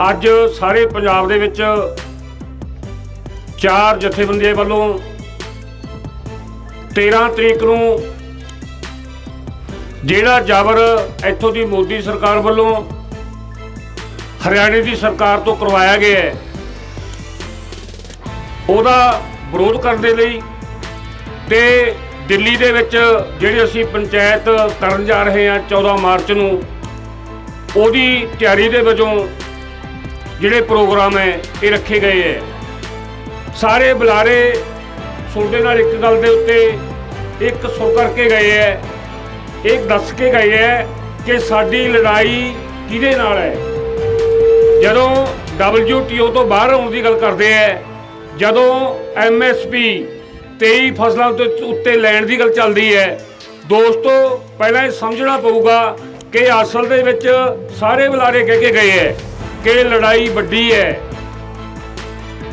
ਅੱਜ ਸਾਰੇ ਪੰਜਾਬ ਦੇ ਵਿੱਚ ਚਾਰ ਜਥੇਬੰਦੀਆਂ ਵੱਲੋਂ 13 ਤਰੀਕ ਨੂੰ ਜਿਹੜਾ ਜਾਬਰ ਇੱਥੋਂ ਦੀ ਮੋਦੀ ਸਰਕਾਰ ਵੱਲੋਂ ਹਰਿਆਣੇ ਦੀ ਸਰਕਾਰ ਤੋਂ ਕਰਵਾਇਆ ਗਿਆ ਹੈ, ਉਹਦਾ ਵਿਰੋਧ ਕਰਨ ਦੇ ਲਈ ਤੇ ਦਿੱਲੀ ਦੇ ਵਿੱਚ ਜਿਹੜੀ ਅਸੀਂ ਪੰਚਾਇਤ ਕਰਨ ਜਾ ਰਹੇ ਹਾਂ 14 ਮਾਰਚ ਨੂੰ, ਉਹਦੀ ਤਿਆਰੀ ਦੇ ਵਜੋਂ ਜਿਹੜੇ ਪ੍ਰੋਗਰਾਮ ਹੈ, ਇਹ ਰੱਖੇ ਗਏ ਹੈ। ਸਾਰੇ ਬੁਲਾਰੇ ਤੁਹਾਡੇ ਨਾਲ ਇੱਕ ਗੱਲ ਦੇ ਉੱਤੇ ਇੱਕ ਸੁਰ ਕਰਕੇ ਗਏ ਹੈ ਇਹ ਦੱਸ ਕੇ ਗਏ ਹੈ ਕਿ ਸਾਡੀ ਲੜਾਈ ਕਿਹਦੇ ਨਾਲ ਹੈ। ਜਦੋਂ WTO ਤੋਂ ਬਾਹਰ ਆਉਣ ਦੀ ਗੱਲ ਕਰਦੇ ਹੈ, ਜਦੋਂ MSP 23 ਫਸਲਾਂ ਦੇ ਉੱਤੇ ਲੈਣ ਦੀ ਗੱਲ ਚੱਲਦੀ ਹੈ, ਦੋਸਤੋ, ਪਹਿਲਾਂ ਇਹ ਸਮਝਣਾ ਪਊਗਾ ਕਿ ਅਸਲ ਦੇ ਵਿੱਚ ਸਾਰੇ ਬੁਲਾਰੇ ਕਹਿ ਕੇ ਗਏ ਹੈ। ਕਿ ਲੜਾਈ ਵੱਡੀ ਹੈ।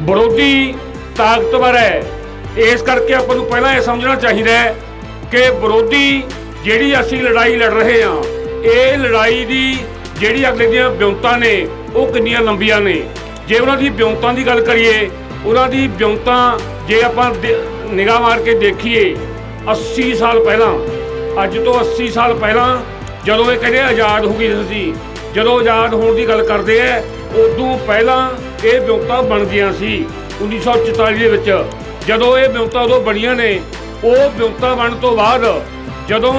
ਵਿਰੋਧੀ ਤਾਕਤਵਰ ਹੈ। ਇਸ ਕਰਕੇ ਆਪਾਂ ਨੂੰ ਪਹਿਲਾਂ ਇਹ ਸਮਝਣਾ ਚਾਹੀਦਾ ਹੈ ਕਿ ਵਿਰੋਧੀ ਜਿਹੜੀ ਅਸੀਂ ਲੜਾਈ ਲੜ ਰਹੇ ਹਾਂ, ਇਹ ਲੜਾਈ ਦੀ ਜਿਹੜੀ ਅਗਲੇ ਦੀਆਂ ਵਿਉਂਤਾਂ ਨੇ, ਉਹ ਕਿੰਨੀਆਂ ਲੰਬੀਆਂ ਨੇ। ਜੇ ਉਹਨਾਂ ਦੀ ਵਿਉਂਤਾਂ ਦੀ ਗੱਲ ਕਰੀਏ, ਉਹਨਾਂ ਦੀ ਵਿਉਂਤਾਂ ਜੇ ਆਪਾਂ ਨਿਗਾਹ ਮਾਰ ਕੇ ਦੇਖੀਏ 80 ਸਾਲ ਪਹਿਲਾਂ, ਅੱਜ ਤੋਂ 80 ਸਾਲ ਪਹਿਲਾਂ ਜਦੋਂ ਇਹ ਕਹਿੰਦੇ ਆਜ਼ਾਦ ਹੋ ਗਈ ਸੀ ਜਦੋਂ ਆਜ਼ਾਦ ਹੋਣ ਦੀ ਗੱਲ ਕਰਦੇ ਐ ਉਦੋਂ ਪਹਿਲਾਂ ਇਹ ਵਿਉਂਤਾਂ ਬਣ ਗਈਆਂ ਸੀ 1944 ਦੇ ਵਿੱਚ। ਜਦੋਂ ਇਹ ਵਿਉਂਤਾਂ ਉਦੋਂ ਬਣੀਆਂ ਨੇ, ਉਹ ਵਿਉਂਤਾਂ ਬਣਨ ਤੋਂ ਬਾਅਦ ਜਦੋਂ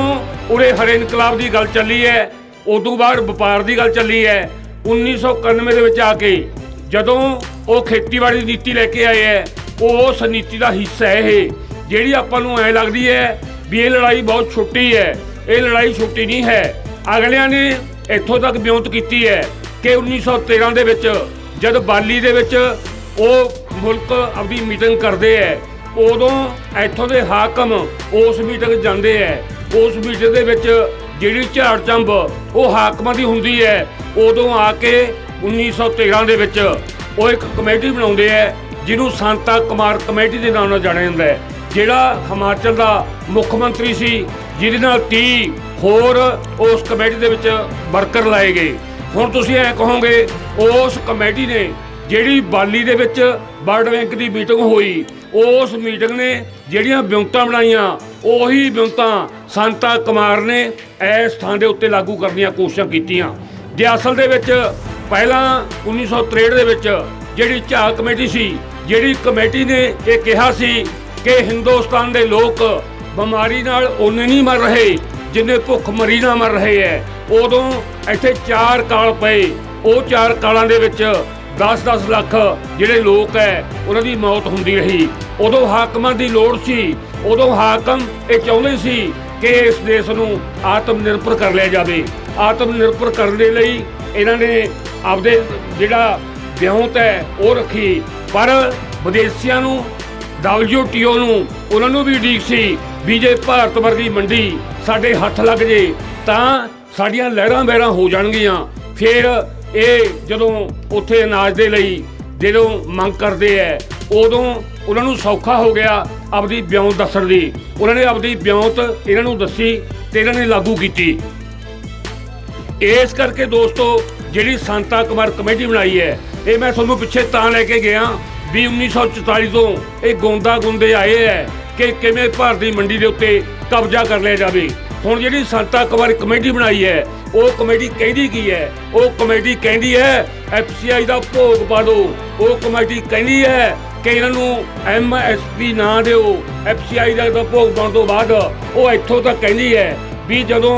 ਉਰੇ ਹਰੇ ਇਨਕਲਾਬ ਦੀ ਗੱਲ ਚੱਲੀ ਹੈ, ਉਦੋਂ ਬਾਅਦ ਵਪਾਰ ਦੀ ਗੱਲ ਚੱਲੀ ਹੈ 1991 ਦੇ ਵਿੱਚ ਆ ਕੇ ਜਦੋਂ ਉਹ ਖੇਤੀਬਾੜੀ ਦੀ ਨੀਤੀ ਲੈ ਕੇ ਆਏ ਹੈ, ਉਹ ਉਸ ਨੀਤੀ ਦਾ ਹਿੱਸਾ ਹੈ ਇਹ, ਜਿਹੜੀ ਆਪਾਂ ਨੂੰ ਐ ਲੱਗਦੀ ਹੈ ਵੀ ਇਹ ਲੜਾਈ ਬਹੁਤ ਛੋਟੀ ਹੈ, ਇਹ ਲੜਾਈ ਛੋਟੀ ਨਹੀਂ ਹੈ। ਅਗਲਿਆਂ ਨੇ ਇੱਥੋਂ ਤੱਕ ਬਿਉਂਤ ਕੀਤੀ ਹੈ ਕਿ 1913 ਦੇ ਵਿੱਚ ਜਦ ਬਾਲੀ ਦੇ ਵਿੱਚ ਉਹ ਮੁਲਕ ਆਪਣੀ ਮੀਟਿੰਗ ਕਰਦੇ ਹੈ, ਉਦੋਂ ਇੱਥੋਂ ਦੇ ਹਾਕਮ ਉਸ ਮੀਟਿੰਗ ਜਾਂਦੇ ਹੈ। ਉਸ ਮੀਟਿੰਗ ਦੇ ਵਿੱਚ ਜਿਹੜੀ ਝਾੜ ਚੰਬ ਉਹ ਹਾਕਮਾਂ ਦੀ ਹੁੰਦੀ ਹੈ, ਉਦੋਂ ਆ ਕੇ 1913 ਦੇ ਵਿੱਚ ਉਹ ਇੱਕ ਕਮੇਟੀ ਬਣਾਉਂਦੇ ਹੈ, ਜਿਹਨੂੰ ਸੰਤਾ ਕੁਮਾਰ ਕਮੇਟੀ ਦੇ ਨਾਮ ਨਾਲ ਜਾਣਿਆ ਜਾਂਦਾ ਹੈ, ਜਿਹੜਾ ਹਿਮਾਚਲ ਦਾ ਮੁੱਖ ਮੰਤਰੀ ਸੀ, ਜਿਹਦੇ ਨਾਲ 30 ਹੋਰ ਉਸ ਕਮੇਟੀ ਦੇ ਵਿੱਚ ਵਰਕਰ ਲਾਏ ਗਏ। ਹੁਣ ਤੁਸੀਂ ਐ ਕਹੋਗੇ, ਉਸ ਕਮੇਟੀ ਨੇ ਜਿਹੜੀ ਬਾਲੀ ਦੇ ਵਿੱਚ ਵਰਲਡ ਬੈਂਕ ਦੀ ਮੀਟਿੰਗ ਹੋਈ, ਉਸ ਮੀਟਿੰਗ ਨੇ ਜਿਹੜੀਆਂ ਬਿਉਂਤਾਂ ਬਣਾਈਆਂ, ਉਹੀ ਬਿਉਂਤਾਂ ਸੰਤਾ ਕੁਮਾਰ ਨੇ ਇਸ ਥਾਂ ਦੇ ਉੱਤੇ ਲਾਗੂ ਕਰਨ ਦੀਆਂ ਕੋਸ਼ਿਸ਼ਾਂ ਕੀਤੀਆਂ। ਜੇ ਅਸਲ ਦੇ ਵਿੱਚ ਪਹਿਲਾਂ 1963 ਦੇ ਵਿੱਚ ਜਿਹੜੀ ਝਾੜ ਕਮੇਟੀ ਸੀ, ਜਿਹੜੀ ਕਮੇਟੀ ਨੇ ਇਹ ਕਿਹਾ ਸੀ ਕਿ ਹਿੰਦੁਸਤਾਨ ਦੇ ਲੋਕ ਬਿਮਾਰੀ ਨਾਲ ਉਹਨੇ ਨਹੀਂ ਮਰ ਰਹੇ ਜਿੰਨੇ ਭੁੱਖ ਮਰੀ ਨਾਲ ਮਰ ਰਹੇ ਐ, ਉਦੋਂ ਇੱਥੇ ਚਾਰ ਕਾਲ ਪਏ। ਉਹ ਚਾਰ ਕਾਲਾਂ ਦੇ ਵਿੱਚ 10-10 ਲੱਖ ਜਿਹੜੇ ਲੋਕ ਐ, ਉਹਨਾਂ ਦੀ ਮੌਤ ਹੁੰਦੀ ਰਹੀ। ਉਦੋਂ ਹਾਕਮਾਂ ਦੀ ਲੋੜ ਸੀ, ਉਦੋਂ ਹਾਕਮ ਇਹ ਚਾਹੁੰਦੇ ਸੀ ਕਿ ਇਸ ਦੇਸ਼ ਨੂੰ ਆਤਮ ਨਿਰਭਰ ਕਰ ਲਿਆ ਜਾਵੇ। ਆਤਮ ਨਿਰਭਰ ਕਰਨ ਦੇ ਲਈ ਇਹਨਾਂ ਨੇ ਆਪਦੇ ਜਿਹੜਾ ਵਿਉਂਤ ਹੈ ਉਹ ਰੱਖੀ। ਪਰ ਵਿਦੇਸ਼ੀਆਂ ਨੂੰ WTO ਨੂੰ, ਉਹਨਾਂ ਨੂੰ ਵੀ ਉਡੀਕ ਸੀ ਵੀ ਜੇ ਭਾਰਤ ਵਰਗੀ ਮੰਡੀ ਸਾਡੇ ਹੱਥ ਲੱਗ ਜੇ, ਤਾਂ ਸਾਡੀਆਂ ਲਹਿਰਾਂ ਬਹਿਰਾਂ ਹੋ ਜਾਣਗੀਆਂ। ਫਿਰ ਇਹ ਜਦੋਂ ਉੱਥੇ ਅਨਾਜ ਦੇ ਲਈ ਜਦੋਂ ਮੰਗ ਕਰਦੇ ਐ, ਉਦੋਂ ਉਹਨਾਂ ਨੂੰ ਸੌਖਾ ਹੋ ਗਿਆ ਆਪਦੀ ਵਿਉਂਤ ਦੱਸਣ ਦੀ। ਉਹਨਾਂ ਨੇ ਆਪਦੀ ਵਿਉਂਤ ਇਹਨਾਂ ਨੂੰ ਦੱਸੀ ਤੇ ਇਹਨਾਂ ਨੇ ਲਾਗੂ ਕੀਤੀ। ਇਸ ਕਰਕੇ ਦੋਸਤੋ, ਜਿਹੜੀ ਸੰਤਾ ਕੁਮਾਰ ਕਮੇਟੀ ਬਣਾਈ ਹੈ ਇਹ ਮੈਂ ਤੁਹਾਨੂੰ ਪਿੱਛੇ ਤਾਂ ਲੈ ਕੇ ਗਿਆ ਵੀ 1944 ਤੋਂ ਇਹ ਗੋਂਦਾ ਗੁੰਦੇ ਆਏ ਹੈ ਕਿ ਕਿਵੇਂ ਭਾਰਤੀ ਮੰਡੀ ਦੇ ਉੱਤੇ ਕਬਜ਼ਾ ਕਰ ਲਿਆ ਜਾਵੇ। ਹੁਣ ਜਿਹੜੀ ਸੰਤਾ ਕੁਮਾਰ ਕਮੇਟੀ ਬਣਾਈ ਹੈ, ਉਹ ਕਮੇਟੀ ਕਹਿੰਦੀ ਕੀ ਹੈ? ਉਹ ਕਮੇਟੀ ਕਹਿੰਦੀ ਹੈ ਐਫਸੀਆਈ ਦਾ ਭੋਗ ਪਾ ਦਿਓ। ਉਹ ਕਮੇਟੀ ਕਹਿੰਦੀ ਹੈ ਕਿ ਇਹਨਾਂ ਨੂੰ ਐਮਐਸਪੀ ਨਾ ਦਿਓ। ਐਫਸੀਆਈ ਦਾ ਭੋਗ ਪਾਉਣ ਤੋਂ ਬਾਅਦ ਉਹ ਇੱਥੋਂ ਤੱਕ ਕਹਿੰਦੀ ਹੈ ਵੀ ਜਦੋਂ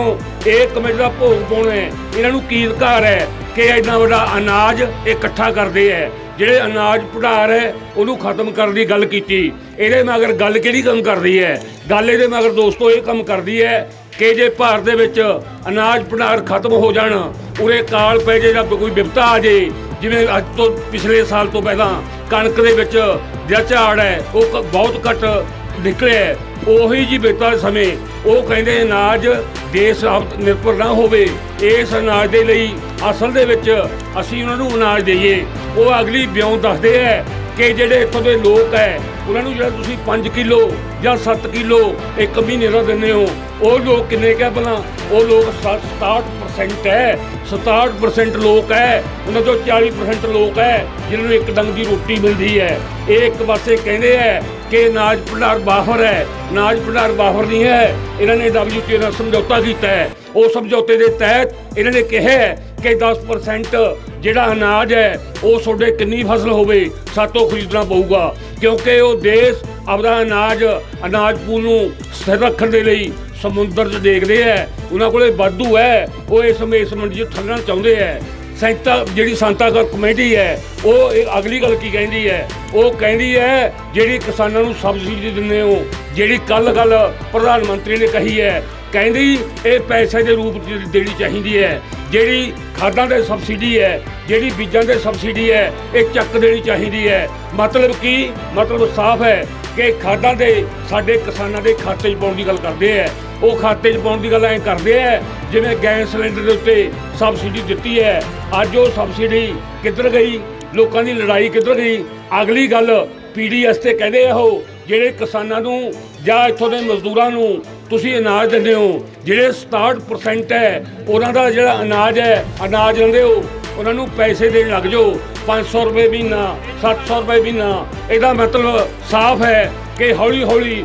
ਇਹ ਕਮੇਟੀ ਦਾ ਭੋਗ ਪਾਉਣਾ ਹੈ, ਇਹਨਾਂ ਨੂੰ ਕੀ ਅਧਿਕਾਰ ਹੈ ਕਿ ਇੰਨਾ ਵੱਡਾ ਅਨਾਜ ਇਕੱਠਾ ਕਰਦੇ ਹੈ? ਜਿਹੜੇ ਅਨਾਜ ਭੰਡਾਰ ਹੈ ਉਹਨੂੰ ਖਤਮ ਕਰਨ ਦੀ ਗੱਲ ਕੀਤੀ। ਇਹਦੇ ਮਗਰ ਗੱਲ ਕਿਹੜੀ ਕੰਮ ਕਰਦੀ ਹੈ? ਗੱਲ ਇਹਦੇ ਮਗਰ ਦੋਸਤੋ ਇਹ ਕੰਮ ਕਰਦੀ ਹੈ ਕਿ ਜੇ ਭਾਰਤ ਦੇ ਵਿੱਚ ਅਨਾਜ ਭੰਡਾਰ ਖਤਮ ਹੋ ਜਾਣ, ਉਰੇ ਕਾਲ ਪੈ ਜੇ ਜਾਂ ਕੋਈ ਵਿਪਤਾ ਆ ਜੇ, ਜਿਵੇਂ ਅੱਜ ਤੋਂ ਪਿਛਲੇ ਸਾਲ ਤੋਂ ਪਹਿਲਾਂ ਕਣਕ ਦੇ ਵਿੱਚ ਜਿਹੜਾ ਝਾੜ ਹੈ, ਉਹ ਕ- ਬਹੁਤ ਘੱਟ ਨਿਕਲਿਆ ਉਹੀ ਜੀ ਬੇਤਾ ਸਮੇਂ ਉਹ ਕਹਿੰਦੇ ਅਨਾਜ ਦੇਸ਼ ਆਪ ਨਿਰਭਰ ਨਾ ਹੋਵੇ। ਇਸ ਅਨਾਜ ਦੇ ਲਈ ਅਸਲ ਦੇ ਵਿੱਚ ਅਸੀਂ ਉਹਨਾਂ ਨੂੰ ਅਨਾਜ ਦਈਏ। ਉਹ ਅਗਲੀ ਬਿਉਂ ਦੱਸਦੇ ਹੈ ਕਿ ਜਿਹੜੇ ਇੱਥੋਂ ਦੇ ਲੋਕ ਹੈ ਉਹਨਾਂ ਨੂੰ ਜਿਹੜਾ ਤੁਸੀਂ 5 ਕਿਲੋ ਜਾਂ 7 ਕਿਲੋ ਇੱਕ ਮਹੀਨੇ ਦਾ ਦਿੰਦੇ ਹੋ, ਉਹ ਲੋਕ ਕਿੰਨੇ ਕਹਿ ਭਲਾ? ਉਹ ਲੋਕ 67% 67% ਹੈ 67% ਲੋਕ ਹੈ ਉਹਨਾਂ ਤੋਂ 40% ਲੋਕ ਹੈ ਜਿਨ੍ਹਾਂ ਨੂੰ ਇੱਕ ਡੰਗ ਦੀ ਰੋਟੀ ਮਿਲਦੀ ਹੈ ਇਹ ਇੱਕ ਪਾਸੇ ਕਹਿੰਦੇ ਹੈ ਕਿ ਅਨਾਜ ਭੰਡਾਰ ਬਾਹਰ ਹੈ ਅਨਾਜ ਭੰਡਾਰ ਬਾਹਰ ਨਹੀਂ ਹੈ ਇਹਨਾਂ ਨੇ WTO ਨਾਲ ਸਮਝੌਤਾ ਕੀਤਾ ਹੈ ਉਹ ਸਮਝੌਤੇ ਦੇ ਤਹਿਤ ਇਹਨਾਂ ਨੇ ਕਿਹਾ ਹੈ ਕਿ 10% ਜਿਹੜਾ ਅਨਾਜ ਹੈ, ਉਹ ਤੁਹਾਡੇ ਕਿੰਨੀ ਫਸਲ ਹੋਵੇ, ਸਾਤੋਂ ਖਰੀਦਣਾ ਪਊਗਾ। ਕਿਉਂਕਿ ਉਹ ਦੇਸ਼ ਆਪਣਾ ਅਨਾਜ ਅਨਾਜ ਪੂਲ ਨੂੰ ਸਥਿਰ ਰੱਖਣ ਦੇ ਲਈ ਸਮੁੰਦਰ 'ਚ ਦੇਖਦੇ ਹੈ। ਉਹਨਾਂ ਕੋਲੇ ਵਾਧੂ ਹੈ, ਉਹ ਇਸ ਇਸ ਮੰਡੀ 'ਚ ਠੱਲਣਾ ਚਾਹੁੰਦੇ ਹੈ। ਸੈਂਤਾ ਜਿਹੜੀ ਸੰਤਾਗਰ ਕਮੇਟੀ ਹੈ, ਉਹ ਇਹ ਅਗਲੀ ਗੱਲ ਕੀ ਕਹਿੰਦੀ ਹੈ? ਉਹ ਕਹਿੰਦੀ ਹੈ, ਜਿਹੜੀ ਕਿਸਾਨਾਂ ਨੂੰ ਸਬਸਿਡੀ ਦਿੰਦੇ ਹੋ, ਜਿਹੜੀ ਕੱਲ ਗੱਲ ਪ੍ਰਧਾਨ ਮੰਤਰੀ ਨੇ ਕਹੀ ਹੈ ਕਹਿੰਦੀ ਇਹ ਪੈਸੇ ਦੇ ਰੂਪ 'ਚ ਦੇਣੀ ਚਾਹੀਦੀ ਹੈ। ਜਿਹੜੀ ਖਾਦਾਂ ਦੇ ਸਬਸਿਡੀ ਹੈ, ਜਿਹੜੀ ਬੀਜਾਂ ਦੇ ਸਬਸਿਡੀ ਹੈ, ਇਹ ਚੱਕ ਦੇਣੀ ਚਾਹੀਦੀ ਹੈ। ਮਤਲਬ ਕੀ? ਮਤਲਬ ਸਾਫ਼ ਹੈ ਕਿ ਖਾਦਾਂ ਦੇ ਸਾਡੇ ਕਿਸਾਨਾਂ ਦੇ ਖਾਤੇ 'ਚ ਪਾਉਣ ਦੀ ਗੱਲ ਕਰਦੇ ਆ ਉਹ ਖਾਤੇ 'ਚ ਪਾਉਣ ਦੀ ਗੱਲ ਐ ਕਰਦੇ ਆ ਜਿਵੇਂ ਗੈਸ ਸਿਲੰਡਰ ਦੇ ਉੱਤੇ ਸਬਸਿਡੀ ਦਿੱਤੀ ਹੈ। ਅੱਜ ਉਹ ਸਬਸਿਡੀ ਕਿੱਧਰ ਗਈ? ਲੋਕਾਂ ਦੀ ਲੜਾਈ ਕਿੱਧਰ ਗਈ? ਅਗਲੀ ਗੱਲ ਪੀਡੀਐਸ ਤੇ ਕਹਿੰਦੇ ਆ ਉਹ, ਜਿਹੜੇ ਕਿਸਾਨਾਂ ਨੂੰ ਜਾਂ ਇੱਥੋਂ ਦੇ ਮਜ਼ਦੂਰਾਂ ਨੂੰ ਤੁਸੀਂ ਅਨਾਜ ਦਿੰਦੇ ਹੋ, ਜਿਹੜੇ 67% ਹੈ, ਉਹਨਾਂ ਦਾ ਜਿਹੜਾ ਅਨਾਜ ਹੈ, ਅਨਾਜ ਲੈਂਦੇ ਹੋ, ਉਹਨਾਂ ਨੂੰ ਪੈਸੇ ਦੇਣ ਲੱਗ ਜਾਓ 500 ਰੁਪਏ ਮਹੀਨਾ 700 ਰੁਪਏ ਮਹੀਨਾ, ਇਹਦਾ ਮਤਲਬ ਸਾਫ਼ ਹੈ ਕਿ ਹੌਲੀ ਹੌਲੀ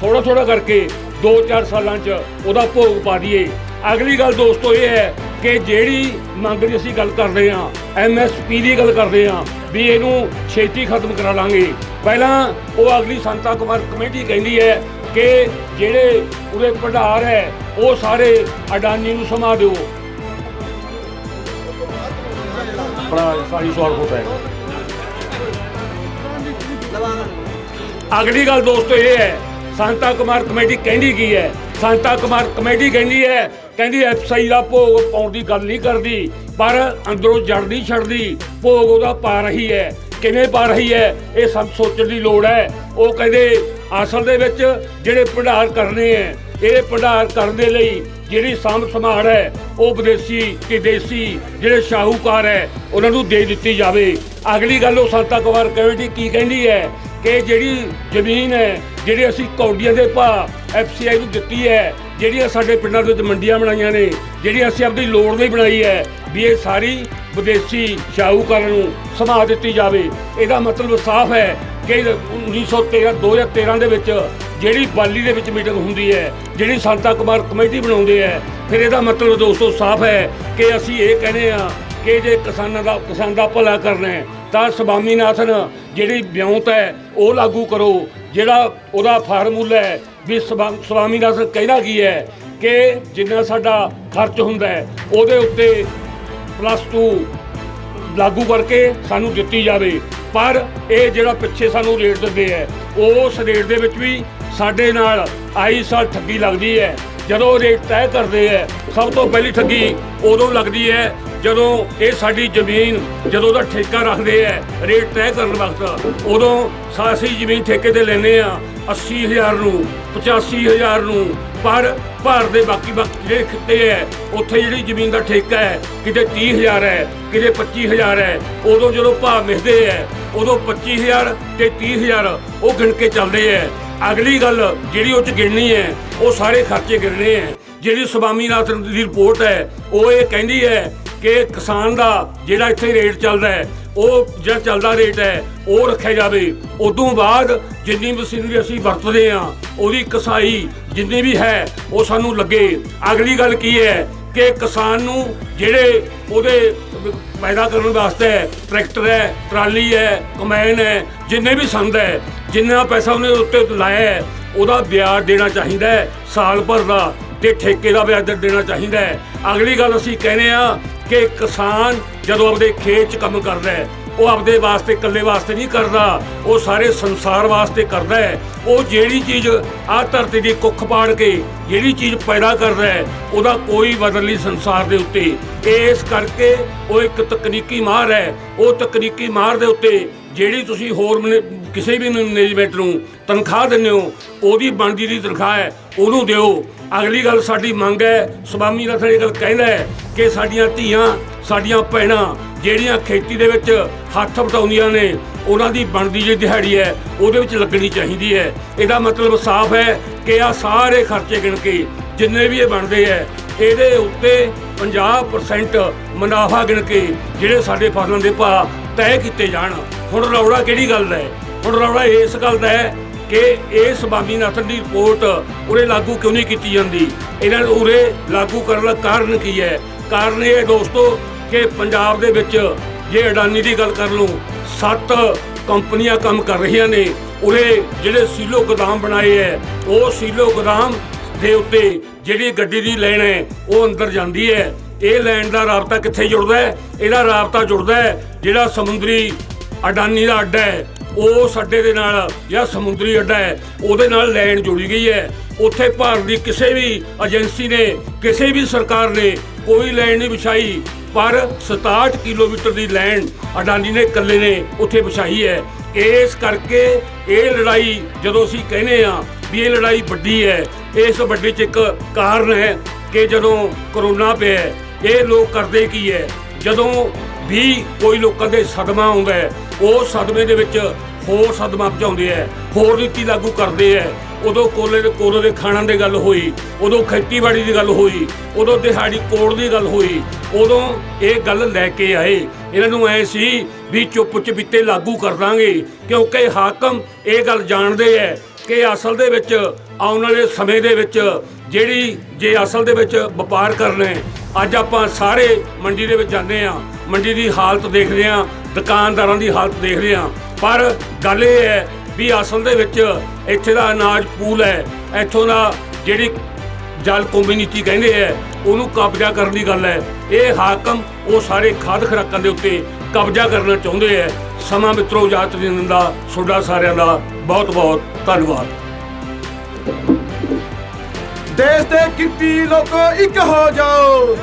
ਥੋੜਾ ਥੋੜਾ ਕਰਕੇ 2-4 ਸਾਲਾਂ 'ਚ ਉਹਦਾ ਭੋਗ ਪਾ ਦਈਏ। ਅਗਲੀ ਗੱਲ ਦੋਸਤੋ ਇਹ ਹੈ ਕਿ ਜਿਹੜੀ ਮੰਗ ਦੀ ਅਸੀਂ ਗੱਲ ਕਰਦੇ ਹਾਂ ਐਮਐਸਪੀ ਦੀ ਗੱਲ ਕਰਦੇ ਹਾਂ, ਵੀ ਇਹਨੂੰ ਛੇਤੀ ਖਤਮ ਕਰਾ ਲਾਂਗੇ। ਪਹਿਲਾਂ ਉਹ ਅਗਲੀ ਸੰਤਾ ਕੁਮਾਰ ਕਮੇਟੀ ਕਹਿੰਦੀ ਹੈ ਕਿ ਜਿਹੜੇ ਉਹਦੇ ਭੰਡਾਰ ਹੈ, ਉਹ ਸਾਰੇ ਅਡਾਨੀ ਨੂੰ ਸਮਾ ਦਿਓ। ਬੜਾ ਸਾਰੀ ਸਵਾਲ ਹੋਤਾ ਹੈ ਅਗਲੀ ਗੱਲ ਦੋਸਤੋ ਇਹ ਹੈ, ਸੰਤਾ ਕੁਮਾਰ ਕਮੇਟੀ ਕਹਿੰਦੀ ਕੀ ਹੈ? ਸੰਤਾ ਕੁਮਾਰ ਕਮੇਟੀ ਕਹਿੰਦੀ ਹੈ, ਕਹਿੰਦੀ ਐਫਸਆਈ ਦਾ ਭੋਗ ਪਾਉਣ ਦੀ ਗੱਲ ਨਹੀਂ ਕਰਦੀ, ਪਰ ਅੰਦਰੋਂ ਜੜ ਨਹੀਂ ਛੱਡਦੀ, ਭੋਗ ਉਹਦਾ ਪਾ ਰਹੀ ਹੈ। ਕਿਵੇਂ ਪਾ ਰਹੀ ਹੈ? ਇਹ ਸਭ ਸੋਚਣ ਦੀ ਲੋੜ ਹੈ। ਉਹ ਕਹਿੰਦੇ ਅਸਲ ਦੇ ਵਿੱਚ ਜਿਹੜੇ ਭੰਡਾਰ ਕਰਨੇ ਹੈ ਇਹ ਭੰਡਾਰ ਕਰਨ ਦੇ ਲਈ ਜਿਹੜੀ ਸਾਂਭ ਸੰਭਾਲ ਹੈ, ਉਹ ਵਿਦੇਸ਼ੀ ਤੇ ਦੇਸੀ ਜਿਹੜੇ ਸ਼ਾਹੂਕਾਰ ਹੈ, ਉਹਨਾਂ ਨੂੰ ਦੇ ਦਿੱਤੀ ਜਾਵੇ। ਅਗਲੀ ਗੱਲ ਉਹ ਸੰਤਾ ਕੁਮਾਰ ਕਮੇਟੀ ਕੀ ਕਹਿੰਦੀ ਹੈ ਕਿ ਜਿਹੜੀ ਜ਼ਮੀਨ ਹੈ, ਜਿਹੜੀ ਅਸੀਂ ਕੌਡੀਆਂ ਦੇ ਭਾਅ ਐਫਸੀਆਈ ਨੂੰ ਦਿੱਤੀ ਹੈ, ਜਿਹੜੀਆਂ ਸਾਡੇ ਪਿੰਡਾਂ ਦੇ ਵਿੱਚ ਮੰਡੀਆਂ ਬਣਾਈਆਂ ਨੇ ਜਿਹੜੀ ਅਸੀਂ ਆਪਣੀ ਲੋੜ ਲਈ ਬਣਾਈ ਹੈ, ਵੀ ਇਹ ਸਾਰੀ ਵਿਦੇਸ਼ੀ ਸ਼ਾਹੂਕਾਰਾਂ ਨੂੰ ਸਮਾ ਦਿੱਤੀ ਜਾਵੇ। ਇਹਦਾ ਮਤਲਬ ਸਾਫ਼ ਹੈ ਕਿ 1913 2013 ਦੇ ਵਿੱਚ ਜਿਹੜੀ ਬਾਲੀ ਦੇ ਵਿੱਚ ਮੀਟਿੰਗ ਹੁੰਦੀ ਹੈ, ਜਿਹੜੀ ਸੰਤਾ ਕੁਮਾਰ ਕਮੇਟੀ ਬਣਾਉਂਦੇ ਹੈ, ਫਿਰ ਇਹਦਾ ਮਤਲਬ ਦੋਸਤੋ ਸਾਫ਼ ਹੈ ਕਿ ਅਸੀਂ ਇਹ ਕਹਿੰਦੇ ਆ ਕਿ ਜੇ ਕਿਸਾਨਾਂ ਦਾ, ਕਿਸਾਨ ਦਾ ਭਲਾ ਕਰਨਾ ਹੈ, ਤਾਂ ਸਵਾਮੀਨਾਥਨ ਜਿਹੜੀ ਵਿਉਂਤ ਹੈ, ਉਹ ਲਾਗੂ ਕਰੋ, ਜਿਹੜਾ ਉਹਦਾ ਫਾਰਮੂਲਾ ਹੈ ਵੀ ਸਵਾ- ਸਵਾਮੀਨਾਥਨ ਕਹਿੰਦਾ ਕੀ ਹੈ ਕਿ ਜਿੰਨਾ ਸਾਡਾ ਖਰਚ ਹੁੰਦਾ ਹੈ, ਉਹਦੇ ਉੱਤੇ ਪਲੱਸ 2 ਲਾਗੂ ਕਰਕੇ ਸਾਨੂੰ ਦਿੱਤੀ ਜਾਵੇ। ਪਰ ਇਹ ਜਿਹੜਾ ਪਿੱਛੇ ਸਾਨੂੰ ਰੇਟ ਦਿੰਦੇ ਹੈ ਉਸ ਰੇਟ ਦੇ ਵਿੱਚ ਵੀ ਸਾਡੇ ਨਾਲ ਆਈ ਸਾਲ ਠੱਗੀ ਲੱਗਦੀ ਹੈ। ਜਦੋਂ ਰੇਟ ਤੈਅ ਕਰਦੇ ਹੈ ਸਭ ਤੋਂ ਪਹਿਲੀ ਠੱਗੀ ਉਦੋਂ ਲੱਗਦੀ ਹੈ ਜਦੋਂ ਇਹ ਸਾਡੀ ਜ਼ਮੀਨ ਜਦੋਂ ਦਾ ਠੇਕਾ ਰੱਖਦੇ ਹੈ ਰੇਟ ਤੈਅ ਕਰਨ ਵਕਤ, ਉਦੋਂ ਸਾਸੀ ਜ਼ਮੀਨ ਠੇਕੇ ਤੇ ਲੈਨੇ ਆ 80000 ਨੂੰ 85000 ਨੂੰ, ਪਰ ਭਾਰਤ ਦੇ ਬਾਕੀ ਬਾਕੀ, ਜਿਹੜੇ ਖਿੱਤੇ ਹੈ ਉੱਥੇ ਜਿਹੜੀ ਜ਼ਮੀਨ ਦਾ ਠੇਕਾ ਹੈ, ਕਿਤੇ 30000 ਹੈ, ਕਿਤੇ 25000 ਹੈ, ਉਦੋਂ ਜਦੋਂ ਭਾਅ ਮਿਲਦੇ ਹੈ ਉਦੋਂ 25000 ਤੇ 30000 ਉਹ ਗਿਣ ਕੇ ਚੱਲਦੇ ਹੈ ਅਗਲੀ ਗੱਲ ਜਿਹੜੀ ਉਹ ਚ ਗਿਣਨੀ ਹੈ, ਉਹ ਸਾਰੇ ਖਰਚੇ ਗਿਣਨੇ ਹੈ ਜਿਹੜੀ ਸਵਾਮੀਨਾਥਨ ਦੀ ਰਿਪੋਰਟ ਹੈ, ਉਹ ਇਹ ਕਹਿੰਦੀ ਹੈ ਕਿ ਕਿਸਾਨ ਦਾ ਜਿਹੜਾ ਇੱਥੇ ਰੇਟ ਚੱਲਦਾ ਹੈ, ਉਹ ਜਿਹੜਾ ਚੱਲਦਾ ਰੇਟ ਹੈ, ਉਹ ਰੱਖਿਆ ਜਾਵੇ। ਉਦੋਂ ਬਾਅਦ ਜਿੰਨੀ ਮਸ਼ੀਨਰੀ ਅਸੀਂ ਵਰਤਦੇ ਆ ਉਹਦੀ ਕਸਾਈ ਜਿੰਨੀ ਵੀ ਹੈ, ਉਹ ਸਾਨੂੰ ਲੱਗੇ। ਅਗਲੀ ਗੱਲ ਕੀ ਹੈ ਕਿ ਕਿਸਾਨ ਨੂੰ ਜਿਹੜੇ ਉਹਦੇ ਪੈਦਾ ਕਰਨ ਵਾਸਤੇ ਟਰੈਕਟਰ ਹੈ, ਟਰਾਲੀ ਹੈ ਕਮੈਨ ਹੈ, ਜਿੰਨੇ ਵੀ ਸੰਦ ਹੈ, ਜਿੰਨਾ ਪੈਸਾ ਉਹਨੇ ਉੱਤੇ ਲਾਇਆ ਉਹਦਾ ਵਿਆਜ ਦੇਣਾ ਚਾਹੀਦਾ ਹੈ ਸਾਲ ਭਰ ਦਾ। ਤੇ ਠੇਕੇ ਦਾ ਵੀ ਵਿਆਜ ਦੇਣਾ ਚਾਹੀਦਾ ਹੈ। ਅਗਲੀ ਗੱਲ ਅਸੀਂ ਕਹਿੰਦੇ ਆ ਕਿ ਕਿਸਾਨ ਜਦੋਂ ਆਪਦੇ ਖੇਤ 'ਚ ਕੰਮ ਕਰਦਾ ਹੈ, ਉਹ ਆਪਦੇ ਵਾਸਤੇ, ਇਕੱਲੇ ਵਾਸਤੇ ਨਹੀਂ ਕਰਦਾ। ਉਹ ਸਾਰੇ ਸੰਸਾਰ ਵਾਸਤੇ ਕਰਦਾ ਹੈ। ਉਹ ਜਿਹੜੀ ਚੀਜ਼ ਆਹ ਧਰਤੀ ਦੀ ਕੁੱਖ ਪਾੜ ਕੇ ਜਿਹੜੀ ਚੀਜ਼ ਪੈਦਾ ਕਰਦਾ ਹੈ, ਉਹਦਾ ਕੋਈ ਬਦਲ ਨਹੀਂ ਸੰਸਾਰ ਦੇ ਉੱਤੇ। ਇਸ ਕਰਕੇ ਉਹ ਇੱਕ ਤਕਨੀਕੀ ਮਾਹਰ ਹੈ। ਉਹ ਤਕਨੀਕੀ ਮਾਹਰ ਦੇ ਉੱਤੇ ਜਿਹੜੀ ਤੁਸੀਂ ਹੋਰ ਮੈਨੇ- ਕਿਸੇ ਵੀ ਮੈਨੇਜਮੈਂਟ ਨੂੰ ਤਨਖਾਹ ਦਿੰਦੇ ਹੋ, ਉਹਦੀ ਬਣਦੀ ਦੀ ਤਨਖਾਹ ਹੈ, ਉਹਨੂੰ ਦਿਓ। ਅਗਲੀ ਗੱਲ ਸਾਡੀ ਮੰਗ ਹੈ, ਸਵਾਮੀ ਨਾਥਨ ਇਹ ਗੱਲ ਕਹਿੰਦਾ ਹੈ ਕਿ ਸਾਡੀਆਂ ਧੀਆਂ, ਸਾਡੀਆਂ ਭੈਣਾਂ ਜਿਹੜੀਆਂ ਖੇਤੀ ਦੇ ਵਿੱਚ ਹੱਥ ਵਟਾਉਂਦੀਆਂ ਨੇ, ਉਹਨਾਂ ਦੀ ਬਣਦੀ ਜਿਹੜੀ ਦਿਹਾੜੀ ਹੈ, ਉਹਦੇ ਵਿੱਚ ਲੱਗਣੀ ਚਾਹੀਦੀ ਹੈ। ਇਹਦਾ ਮਤਲਬ ਸਾਫ਼ ਹੈ ਕਿ ਆ ਸਾਰੇ ਖਰਚੇ ਗਿਣ ਕੇ ਜਿੰਨੇ ਵੀ ਇਹ ਬਣਦੇ ਹੈ, ਇਹਦੇ ਉੱਤੇ 50% ਮੁਨਾਫਾ ਗਿਣ ਕੇ ਜਿਹੜੇ ਸਾਡੇ ਫਸਲਾਂ ਦੇ ਭਾਅ ਤੈਅ ਕੀਤੇ ਜਾਣ। ਹੁਣ ਰੌਲਾ ਕਿਹੜੀ ਗੱਲ ਦਾ ਹੈ? ਹੁਣ ਰੌਲਾ ਇਸ ਗੱਲ ਦਾ ਹੈ ਕਿ ਇਹ ਸਵਾਮੀਨਾਥਨ ਦੀ ਰਿਪੋਰਟ ਉਰੇ ਲਾਗੂ ਕਿਉਂ ਨਹੀਂ ਕੀਤੀ ਜਾਂਦੀ? ਇਹਨਾਂ ਨੂੰ ਉਰੇ ਲਾਗੂ ਕਰਨ ਦਾ ਕਾਰਨ ਕੀ ਹੈ? ਕਾਰਨ ਇਹ ਹੈ ਦੋਸਤੋ ਕਿ ਪੰਜਾਬ ਦੇ ਵਿੱਚ ਜੇ ਅਡਾਨੀ ਦੀ ਗੱਲ ਕਰ ਲਓ ਸੱਤ ਕੰਪਨੀਆਂ ਕੰਮ ਕਰ ਰਹੀਆਂ ਨੇ। ਉਰੇ ਜਿਹੜੇ ਸੀਲੋ ਗੋਦਾਮ ਬਣਾਏ ਹੈ, ਉਹ ਸੀਲੋ ਗੋਦਾਮ ਦੇ ਉੱਤੇ ਜਿਹੜੀ ਗੱਡੀ ਦੀ ਲੈਣ ਹੈ, ਉਹ ਅੰਦਰ ਜਾਂਦੀ ਹੈ। ਇਹ ਲੈਣ ਦਾ ਰਾਬਤਾ ਕਿੱਥੇ ਜੁੜਦਾ ਹੈ? ਇਹਦਾ ਰਾਬਤਾ ਜੁੜਦਾ ਹੈ ਜਿਹੜਾ ਸਮੁੰਦਰੀ ਅਡਾਨੀ ਦਾ ਅੱਡਾ ਹੈ। ਉਹ ਸਾਡੇ ਦੇ ਨਾਲ ਜਾਂ ਸਮੁੰਦਰੀ ਅੱਡਾ ਹੈ, ਉਹਦੇ ਨਾਲ ਲੈਣ ਜੁੜੀ ਗਈ ਹੈ। ਉੱਥੇ ਭਾਰਤ ਦੀ ਕਿਸੇ ਵੀ ਏਜੰਸੀ ਨੇ, ਕਿਸੇ ਵੀ ਸਰਕਾਰ ਨੇ ਕੋਈ ਲੈਣ ਨਹੀਂ ਵਿਛਾਈ, ਪਰ 67 ਕਿਲੋਮੀਟਰ ਦੀ ਲੈਣ ਅਡਾਨੀ ਨੇ, ਇਕੱਲੇ ਨੇ ਉੱਥੇ ਵਿਛਾਈ ਹੈ। ਇਸ ਕਰਕੇ ਇਹ ਲੜਾਈ ਜਦੋਂ ਅਸੀਂ ਕਹਿੰਦੇ ਆ ਵੀ ਇਹ ਲੜਾਈ ਵੱਡੀ ਹੈ, ਇਸ ਵੱਡੀ ਚ ਇੱਕ ਕਾਰਨ ਹੈ ਕਿ ਜਦੋਂ ਕਰੋਨਾ ਪਿਆ ਇਹ ਲੋਕ ਕਰਦੇ ਕੀ ਹੈ? ਜਦੋਂ ਵੀ ਕੋਈ ਲੋਕਾਂ ਦੇ ਸਦਮਾ ਆਉਂਦਾ ਹੈ ਉਹ ਸਦਮੇ ਦੇ ਵਿੱਚ ਹੋਰ ਸਦਮਾ ਪਹੁੰਚਾਉਂਦੇ ਹੈ ਹੋਰ ਨੀਤੀ ਲਾਗੂ ਕਰਦੇ ਹੈ ਉਦੋਂ ਕੋਲੇ ਦੇ ਕੋਲੇ ਦੇ ਖਾਣਾ ਦੀ ਗੱਲ ਹੋਈ, ਉਦੋਂ ਖੇਤੀਬਾੜੀ ਦੀ ਗੱਲ ਹੋਈ, ਉਦੋਂ ਦਿਹਾੜੀ ਕੋੜ ਦੀ ਗੱਲ ਹੋਈ, ਉਦੋਂ ਇਹ ਗੱਲ ਲੈ ਕੇ ਆਏ। ਇਹਨਾਂ ਨੂੰ ਐ ਸੀ ਵੀ ਚੁੱਪ ਚਪੀਤੇ ਲਾਗੂ ਕਰ ਦਾਂਗੇ, ਕਿਉਂਕਿ ਹਾਕਮ ਇਹ ਗੱਲ ਜਾਣਦੇ ਐ ਕਿ ਅਸਲ ਦੇ ਵਿੱਚ ਆਉਣ ਵਾਲੇ ਸਮੇਂ ਦੇ ਵਿੱਚ ਜਿਹੜੀ ਜੇ ਅਸਲ ਦੇ ਵਿੱਚ ਵਪਾਰ ਕਰਨਾ, ਅੱਜ ਆਪਾਂ ਸਾਰੇ ਮੰਡੀ ਦੇ ਵਿੱਚ ਜਾਂਦੇ ਆ ਮੰਡੀ ਦੀ ਹਾਲਤ ਦੇਖਦੇ ਆ ਦੁਕਾਨਦਾਰਾਂ ਦੀ ਹਾਲਤ ਦੇਖਦੇ ਹਾਂ। ਪਰ ਗੱਲ ਇਹ ਹੈ ਵੀ ਅਸਲ ਦੇ ਵਿੱਚ ਇੱਥੇ ਦਾ ਅਨਾਜ ਪੂਲ ਹੈ। ਇੱਥੋਂ ਦਾ ਜਿਹੜੀ ਜਲ ਕਮਿਊਨਿਟੀ ਕਹਿੰਦੇ ਐ ਉਹਨੂੰ ਕਬਜ਼ਾ ਕਰਨ ਦੀ ਗੱਲ ਹੈ। ਇਹ ਹਾਕਮ ਉਹ ਸਾਰੇ ਖਾਦ ਖਰਾਕਾਂ ਦੇ ਉੱਤੇ ਕਬਜ਼ਾ ਕਰਨਾ ਚਾਹੁੰਦੇ ਐ ਸਮਾਂ ਮਿੱਤਰੋ ਇਜਾਜ਼ਤ ਦੇਣ ਦਾ, ਤੁਹਾਡਾ ਸਾਰਿਆਂ ਦਾ ਬਹੁਤ ਬਹੁਤ ਧੰਨਵਾਦ। ਦੇਸ਼ ਦੇ ਕਿਰਤੀ ਲੋਕ ਇੱਕ ਹੋ ਜਾਓ।